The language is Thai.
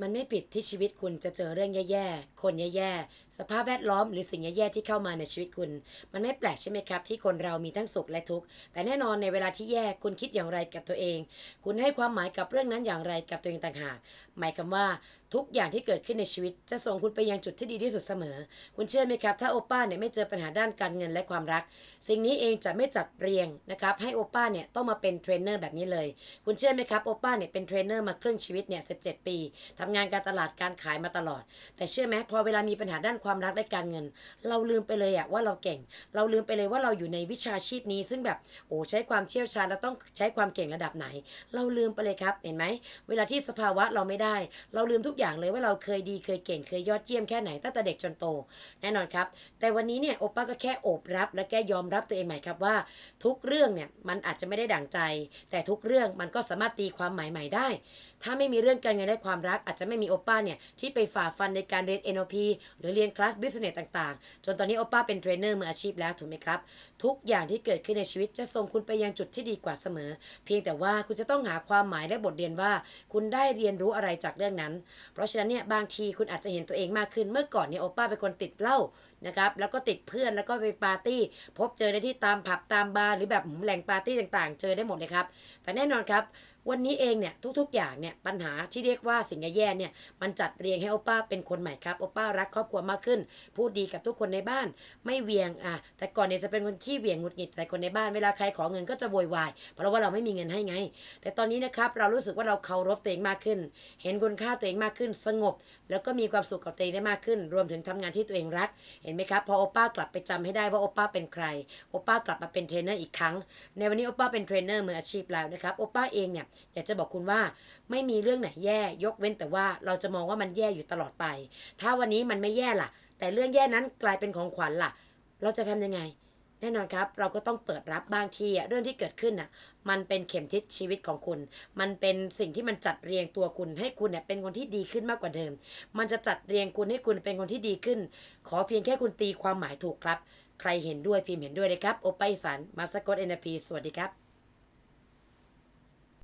มันไม่ปิดที่ชีวิตคุณจะเจอเรื่องแย่ๆ คนแย่ๆ สภาพแวดล้อมหรือสิ่งแย่ๆ ที่เข้ามาในชีวิตคุณ มันไม่แปลกใช่ไหมครับ ที่คนเรามีทั้งสุขและทุกข์ แต่แน่นอนในเวลาที่แย่คุณคิดอย่างไรกับตัวเอง คุณให้ความหมายกับเรื่องนั้นอย่างไรกับตัวเองต่างหาก หมายความว่าทุกอย่างที่เกิดขึ้นในชีวิต จะส่งคุณไปยังจุดที่ดีที่สุดเสมอ คุณเชื่อไหมครับ ถ้าโอป้าเนี่ยไม่เจอปัญหาด้านการเงินและความรัก สิ่งนี้เองจะไม่จัดเรียงนะครับให้โอป้าเนี่ยต้องมาเป็นเทรนเนอร์แบบนี้เลย คุณเชื่อไหมครับโอป้าเนี่ยเป็นเทรนเนอร์มาครึ่งชีวิตเนี่ย17ปีทำงานการตลาดการขายมาตลอด แต่เชื่อไหมพอเวลามีปัญหาด้านความรักและการเงิน เราลืมไปเลยอะว่าเราเก่ง เราลืมไปเลยว่าเราอยู่ในวิชาชีพนี้ ซึ่งแบบโอ้ใช้ความเชี่ยวชาญเราต้องใช้ความเก่งระดับไหน เราลืมไปเลยครับเห็นไหมเวลาที่สภาวะเราไม่ได้ เราลืมทุกอย่างเลยว่าเราเคยดีเคยเก่งเคยยอดเยี่ยมแค่ไหนตั้งแต่เด็กจนโตแน่นอนครับ แต่วันนี้เนี่ยโอป้าก็แค่โอบรับ และแค่ยอมรับตัวเองใหม่ครับว่า ทุกเรื่องเนี่ยมันอาจจะไม่ได้ดั่งใจ แต่ทุกเรื่องมันก็สามารถตีความหมายใหม่ได้ ถ้าไม่มีเรื่องการเงินและความรักอาจจะไม่มีโอป้าเนี่ยที่ไปฝ่าฟันในการเรียน NLP หรือเรียนคลาส Business ต่างๆ จนตอนนี้โอป้าเป็นเทรนเนอร์มืออาชีพแล้วถูกไหมครับ ทุกอย่างที่เกิดขึ้นในชีวิตจะส่งคุณไปยังจุดที่ดีกว่าเสมอ เพียงแต่ว่าคุณจะต้องหาความหมายและบทเรียนว่า คุณได้เรียนรู้อะไรจากเรื่องนั้น เพราะฉะนั้นเนี่ยบางทีคุณอาจจะเห็นตัวเองมากขึ้น เมื่อก่อนเนี่ยโอป้าเป็นคนติดเหล้านะครับแล้วก็ติดเพื่อนแล้วก็ไปปาร์ตี้ พบเจอได้ที่ตามผับตามบาร์หรือแบบแหล่งปาร์ตี้ต่างๆ เจอได้หมดเลยครับแต่แน่นอนครับ วันนี้เองเนี่ยทุกๆ อย่างเนี่ยปัญหาที่เรียกว่าสิ่งแย่ๆเนี่ยมันจัดเรียงให้โอป้าเป็นคนใหม่ครับโอป้ารักครอบครัวมากขึ้น พูดดีกับทุกคนในบ้าน ไม่เวียงอะแต่ก่อนเนี่ยจะเป็นคนขี้เวียงหงุดหงิดใส่คนในบ้านเวลาใครขอเงินก็จะโวยวายเพราะว่าเราไม่มีเงินให้ไง แต่ตอนนี้นะครับเรารู้สึกว่าเราเคารพตัวเองมากขึ้น เห็นคุณค่าตัวเองมากขึ้นสงบ แล้วก็มีความสุขกับตัวเองได้มากขึ้น รวมถึงทำงานที่ตัวเองรัก เห็นไหมครับพอโอป้ากลับไปจำให้ได้ว่าโอป้าเป็นใครโอป้ากลับมาเป็นเทรนเนอร์อีกครั้ง ในวันนี้โอป้าเป็นเทรนเนอร์มืออาชีพแล้วนะครับโอป้าเองเนี่ยอยากจะบอกคุณว่าไม่มีเรื่องไหนแย่ ยกเว้นแต่ว่าเราจะมองว่ามันแย่อยู่ตลอดไป ถ้าวันนี้มันไม่แย่ล่ะ แต่เรื่องแย่นั้นกลายเป็นของขวัญล่ะ เราจะทำยังไง แน่นอนครับ เราก็ต้องเปิดรับบางทีอะเรื่องที่เกิดขึ้นน่ะ มันเป็นเข็มทิศชีวิตของคุณ มันเป็นสิ่งที่มันจัดเรียงตัวคุณ ให้คุณเนี่ยเป็นคนที่ดีขึ้นมากกว่าเดิม มันจะจัดเรียงคุณให้คุณเป็นคนที่ดีขึ้น ขอเพียงแค่คุณตีความหมายถูกครับ ใครเห็นด้วยพิมพ์เห็นด้วยเลยครับ โอไปสันมาสกอตเอ็นพีสวัสดีครับ